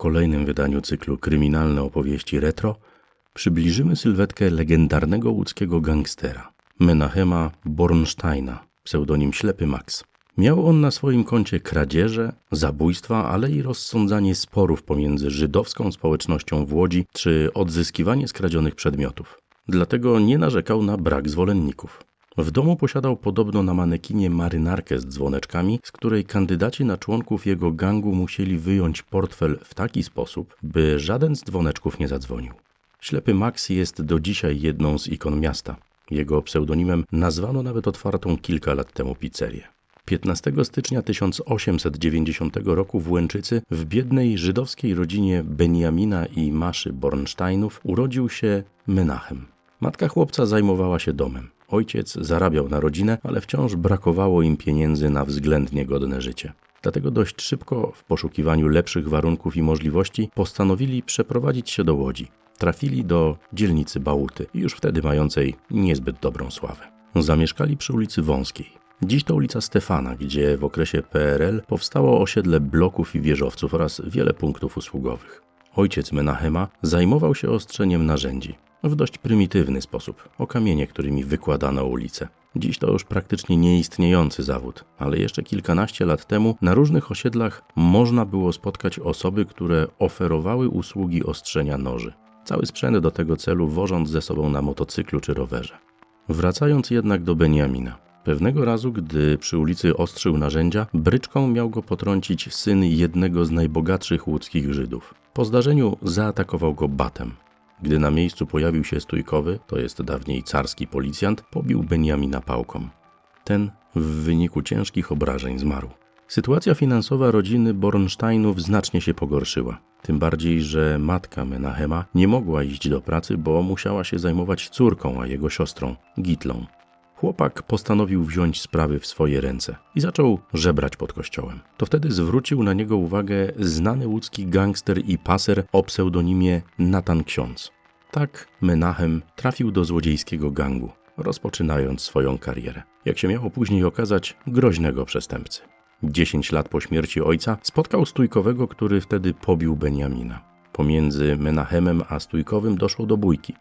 kolejnym wydaniu cyklu Kryminalne opowieści retro przybliżymy sylwetkę legendarnego łódzkiego gangstera Menachema Bornsteina, pseudonim Ślepy Max. Miał on na swoim koncie kradzieże, zabójstwa, ale i rozsądzanie sporów pomiędzy żydowską społecznością w Łodzi czy odzyskiwanie skradzionych przedmiotów. Dlatego nie narzekał na brak zwolenników. W domu posiadał podobno na manekinie marynarkę z dzwoneczkami, z której kandydaci na członków jego gangu musieli wyjąć portfel w taki sposób, by żaden z dzwoneczków nie zadzwonił. Ślepy Max jest do dzisiaj jedną z ikon miasta. Jego pseudonimem nazwano nawet otwartą kilka lat temu pizzerię. 15 stycznia 1890 roku w Łęczycy w biednej żydowskiej rodzinie Benjamina i Maszy Bornsteinów urodził się Menachem. Matka chłopca zajmowała się domem. Ojciec zarabiał na rodzinę, ale wciąż brakowało im pieniędzy na względnie godne życie. Dlatego dość szybko, w poszukiwaniu lepszych warunków i możliwości, postanowili przeprowadzić się do Łodzi. Trafili do dzielnicy Bałuty, już wtedy mającej niezbyt dobrą sławę. Zamieszkali przy ulicy Wąskiej. Dziś to ulica Stefana, gdzie w okresie PRL powstało osiedle bloków i wieżowców oraz wiele punktów usługowych. Ojciec Menachema zajmował się ostrzeniem narzędzi w dość prymitywny sposób, o kamienie, którymi wykładano ulice. Dziś to już praktycznie nieistniejący zawód, ale jeszcze kilkanaście lat temu na różnych osiedlach można było spotkać osoby, które oferowały usługi ostrzenia noży. Cały sprzęt do tego celu wożąc ze sobą na motocyklu czy rowerze. Wracając jednak do Beniamina. Pewnego razu, gdy przy ulicy ostrzył narzędzia, bryczką miał go potrącić syn jednego z najbogatszych łódzkich Żydów. Po zdarzeniu zaatakował go batem. Gdy na miejscu pojawił się stójkowy, to jest dawniej carski policjant, pobił Beniamina pałką. Ten w wyniku ciężkich obrażeń zmarł. Sytuacja finansowa rodziny Bornsteinów znacznie się pogorszyła. Tym bardziej, że matka Menachema nie mogła iść do pracy, bo musiała się zajmować córką, a jego siostrą, Gitlą. Chłopak postanowił wziąć sprawy w swoje ręce i zaczął żebrać pod kościołem. To wtedy zwrócił na niego uwagę znany łódzki gangster i paser o pseudonimie Natan Ksiądz. Tak Menachem trafił do złodziejskiego gangu, rozpoczynając swoją karierę. Jak się miało później okazać, groźnego przestępcy. Dziesięć lat po śmierci ojca spotkał stójkowego, który wtedy pobił Beniamina. Pomiędzy Menachemem a stójkowym doszło do bójki.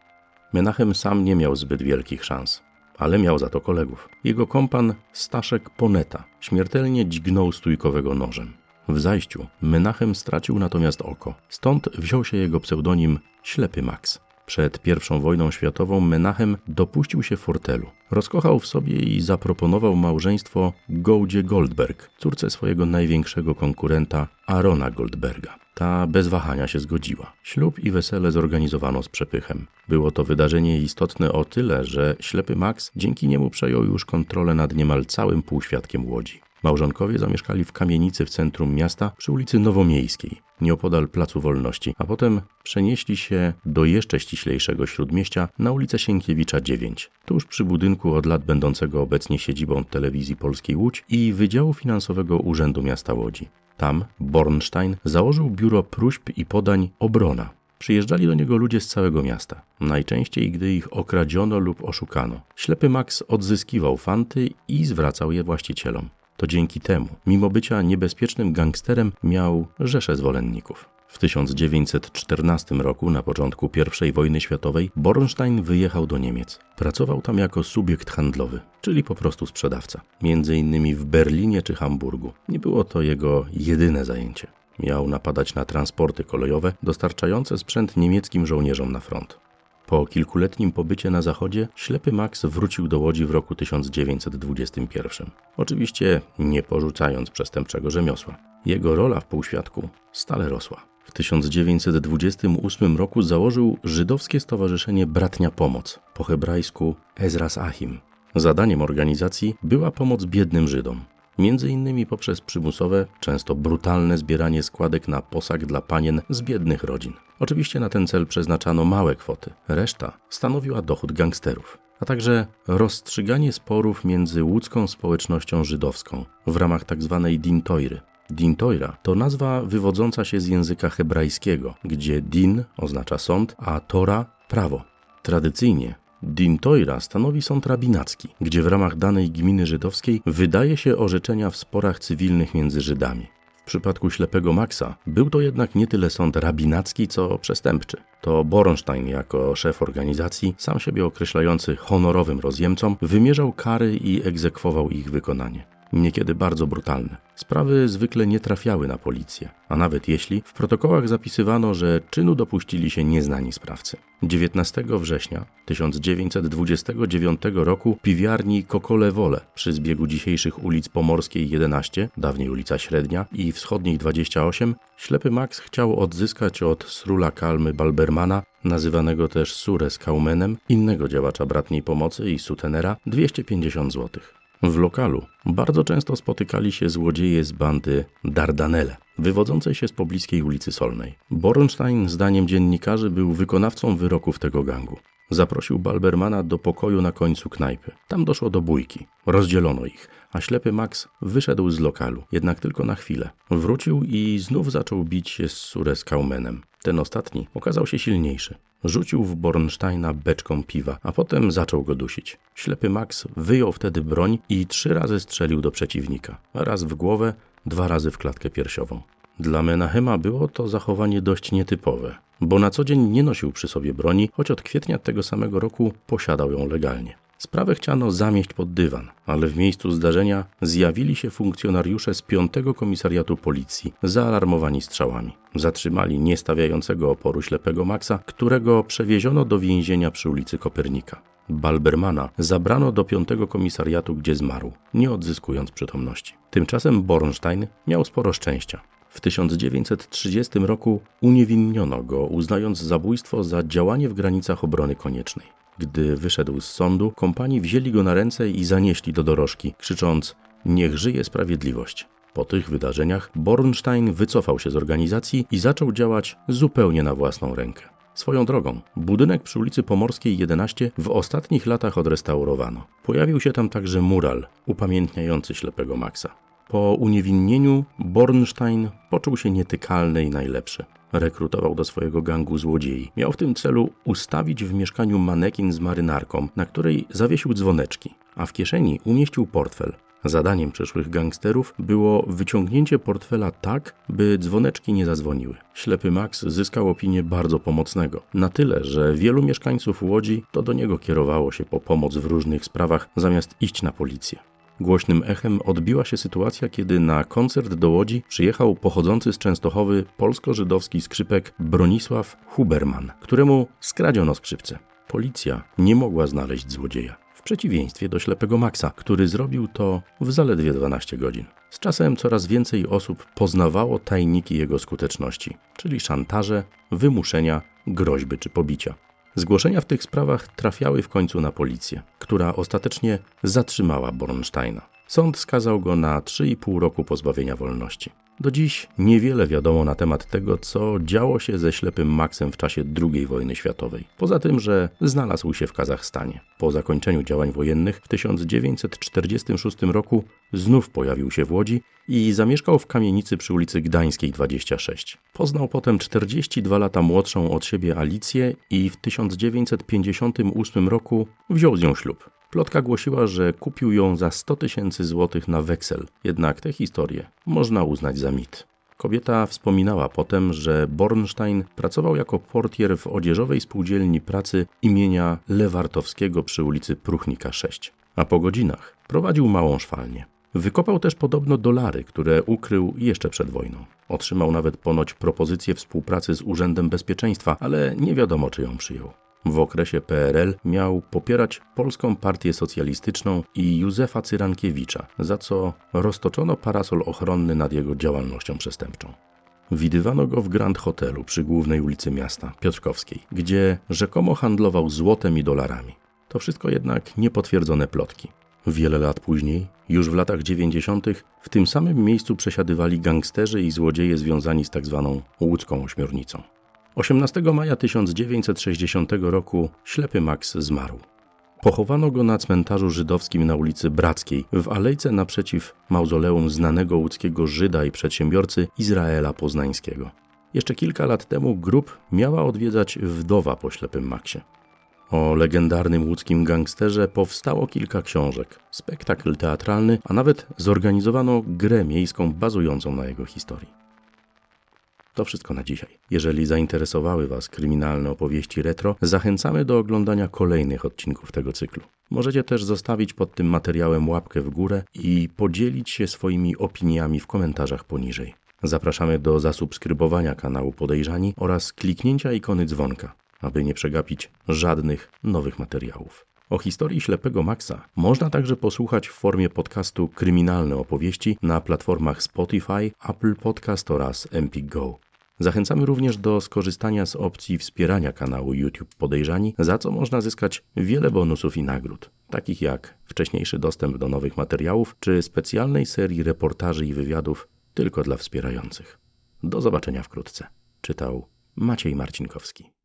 Menachem sam nie miał zbyt wielkich szans ale miał za to kolegów. Jego kompan Staszek Poneta śmiertelnie dźgnął stójkowego nożem. W zajściu Menachem stracił natomiast oko, stąd wziął się jego pseudonim Ślepy Max. Przed I wojną światową Menachem dopuścił się fortelu. Rozkochał w sobie i zaproponował małżeństwo Gołdzie Goldberg, córce swojego największego konkurenta Arona Goldberga. Ta bez wahania się zgodziła. Ślub i wesele zorganizowano z przepychem. Było to wydarzenie istotne o tyle, że ślepy Max dzięki niemu przejął już kontrolę nad niemal całym półświadkiem Łodzi. Małżonkowie zamieszkali w kamienicy w centrum miasta przy ulicy Nowomiejskiej, nieopodal Placu Wolności, a potem przenieśli się do jeszcze ściślejszego śródmieścia na ulicę Sienkiewicza 9, tuż przy budynku od lat będącego obecnie siedzibą telewizji Polskiej Łódź i Wydziału Finansowego Urzędu Miasta Łodzi. Tam Bornstein założył biuro próśb i podań Obrona. Przyjeżdżali do niego ludzie z całego miasta, najczęściej gdy ich okradziono lub oszukano. Ślepy Max odzyskiwał fanty i zwracał je właścicielom. To dzięki temu, mimo bycia niebezpiecznym gangsterem, miał rzesze zwolenników. W 1914 roku, na początku I wojny światowej, Bornstein wyjechał do Niemiec. Pracował tam jako subiekt handlowy, czyli po prostu sprzedawca, między innymi w Berlinie czy Hamburgu. Nie było to jego jedyne zajęcie. Miał napadać na transporty kolejowe dostarczające sprzęt niemieckim żołnierzom na front. Po kilkuletnim pobycie na zachodzie, ślepy Max wrócił do Łodzi w roku 1921. Oczywiście nie porzucając przestępczego rzemiosła. Jego rola w półświadku stale rosła. W 1928 roku założył żydowskie stowarzyszenie Bratnia Pomoc, po hebrajsku Ezras Achim. Zadaniem organizacji była pomoc biednym Żydom, między innymi poprzez przymusowe, często brutalne zbieranie składek na posag dla panien z biednych rodzin. Oczywiście na ten cel przeznaczano małe kwoty, reszta stanowiła dochód gangsterów, a także rozstrzyganie sporów między łódzką społecznością żydowską w ramach tzw. Tak dintoiry. Dintoira to nazwa wywodząca się z języka hebrajskiego, gdzie din oznacza sąd, a Tora prawo. Tradycyjnie Dintoira stanowi sąd rabinacki, gdzie w ramach danej gminy żydowskiej wydaje się orzeczenia w sporach cywilnych między Żydami przypadku ślepego Maxa był to jednak nie tyle sąd rabinacki, co przestępczy. To Boronstein jako szef organizacji, sam siebie określający honorowym rozjemcom, wymierzał kary i egzekwował ich wykonanie niekiedy bardzo brutalne. Sprawy zwykle nie trafiały na policję, a nawet jeśli, w protokołach zapisywano, że czynu dopuścili się nieznani sprawcy. 19 września 1929 roku piwiarni Kokole Wole przy zbiegu dzisiejszych ulic Pomorskiej 11, dawniej ulica Średnia i Wschodniej 28, ślepy Max chciał odzyskać od Srula Kalmy Balbermana nazywanego też Sures Kaumenem, innego działacza bratniej pomocy i sutenera, 250 złotych. W lokalu bardzo często spotykali się złodzieje z bandy Dardanelle, wywodzącej się z pobliskiej ulicy Solnej. Borenstein, zdaniem dziennikarzy, był wykonawcą wyroków tego gangu. Zaprosił Balbermana do pokoju na końcu knajpy. Tam doszło do bójki. Rozdzielono ich, a ślepy Max wyszedł z lokalu, jednak tylko na chwilę. Wrócił i znów zaczął bić się z Sures Kaumenem. Ten ostatni okazał się silniejszy. Rzucił w Bornsteina beczką piwa, a potem zaczął go dusić. Ślepy Max wyjął wtedy broń i trzy razy strzelił do przeciwnika. Raz w głowę, dwa razy w klatkę piersiową. Dla Menachema było to zachowanie dość nietypowe, bo na co dzień nie nosił przy sobie broni, choć od kwietnia tego samego roku posiadał ją legalnie. Sprawę chciano zamieść pod dywan, ale w miejscu zdarzenia zjawili się funkcjonariusze z piątego komisariatu policji, zaalarmowani strzałami. Zatrzymali niestawiającego oporu ślepego Maxa, którego przewieziono do więzienia przy ulicy Kopernika. Balbermana zabrano do piątego komisariatu, gdzie zmarł, nie odzyskując przytomności. Tymczasem Bornstein miał sporo szczęścia. W 1930 roku uniewinniono go, uznając zabójstwo za działanie w granicach obrony koniecznej. Gdy wyszedł z sądu, kompanii wzięli go na ręce i zanieśli do dorożki, krzycząc: Niech żyje sprawiedliwość. Po tych wydarzeniach Bornstein wycofał się z organizacji i zaczął działać zupełnie na własną rękę. Swoją drogą, budynek przy ulicy Pomorskiej 11 w ostatnich latach odrestaurowano. Pojawił się tam także mural upamiętniający ślepego Maxa. Po uniewinnieniu Bornstein poczuł się nietykalny i najlepszy. Rekrutował do swojego gangu złodziei. Miał w tym celu ustawić w mieszkaniu manekin z marynarką, na której zawiesił dzwoneczki, a w kieszeni umieścił portfel. Zadaniem przyszłych gangsterów było wyciągnięcie portfela tak, by dzwoneczki nie zadzwoniły. Ślepy Max zyskał opinię bardzo pomocnego. Na tyle, że wielu mieszkańców Łodzi to do niego kierowało się po pomoc w różnych sprawach, zamiast iść na policję. Głośnym echem odbiła się sytuacja, kiedy na koncert do Łodzi przyjechał pochodzący z Częstochowy polsko-żydowski skrzypek Bronisław Huberman, któremu skradziono skrzypce. Policja nie mogła znaleźć złodzieja. W przeciwieństwie do ślepego Maxa, który zrobił to w zaledwie 12 godzin. Z czasem coraz więcej osób poznawało tajniki jego skuteczności, czyli szantaże, wymuszenia, groźby czy pobicia. Zgłoszenia w tych sprawach trafiały w końcu na policję, która ostatecznie zatrzymała Bornsteina. Sąd skazał go na 3,5 roku pozbawienia wolności. Do dziś niewiele wiadomo na temat tego, co działo się ze ślepym Maxem w czasie II wojny światowej. Poza tym, że znalazł się w Kazachstanie. Po zakończeniu działań wojennych w 1946 roku znów pojawił się w Łodzi i zamieszkał w kamienicy przy ulicy Gdańskiej 26. Poznał potem 42 lata młodszą od siebie Alicję i w 1958 roku wziął z nią ślub. Plotka głosiła, że kupił ją za 100 tysięcy złotych na weksel, jednak tę historię można uznać za mit. Kobieta wspominała potem, że Bornstein pracował jako portier w odzieżowej spółdzielni pracy imienia Lewartowskiego przy ulicy Pruchnika 6, a po godzinach prowadził małą szwalnię. Wykopał też podobno dolary, które ukrył jeszcze przed wojną. Otrzymał nawet ponoć propozycję współpracy z Urzędem Bezpieczeństwa, ale nie wiadomo, czy ją przyjął. W okresie PRL miał popierać Polską Partię Socjalistyczną i Józefa Cyrankiewicza, za co roztoczono parasol ochronny nad jego działalnością przestępczą. Widywano go w Grand Hotelu przy głównej ulicy miasta, Piotrkowskiej, gdzie rzekomo handlował złotem i dolarami. To wszystko jednak niepotwierdzone plotki. Wiele lat później, już w latach 90., w tym samym miejscu przesiadywali gangsterzy i złodzieje związani z tzw. Tak łódzką ośmiornicą. 18 maja 1960 roku ślepy Max zmarł. Pochowano go na cmentarzu żydowskim na ulicy Brackiej, w alejce naprzeciw mauzoleum znanego łódzkiego Żyda i przedsiębiorcy Izraela Poznańskiego. Jeszcze kilka lat temu grób miała odwiedzać wdowa po ślepym Maxie. O legendarnym łódzkim gangsterze powstało kilka książek, spektakl teatralny, a nawet zorganizowano grę miejską bazującą na jego historii. To wszystko na dzisiaj. Jeżeli zainteresowały Was kryminalne opowieści retro, zachęcamy do oglądania kolejnych odcinków tego cyklu. Możecie też zostawić pod tym materiałem łapkę w górę i podzielić się swoimi opiniami w komentarzach poniżej. Zapraszamy do zasubskrybowania kanału Podejrzani oraz kliknięcia ikony dzwonka, aby nie przegapić żadnych nowych materiałów. O historii ślepego Maxa można także posłuchać w formie podcastu Kryminalne opowieści na platformach Spotify, Apple Podcast oraz Empik Go. Zachęcamy również do skorzystania z opcji wspierania kanału YouTube Podejrzani, za co można zyskać wiele bonusów i nagród, takich jak wcześniejszy dostęp do nowych materiałów czy specjalnej serii reportaży i wywiadów tylko dla wspierających. Do zobaczenia wkrótce. Czytał Maciej Marcinkowski.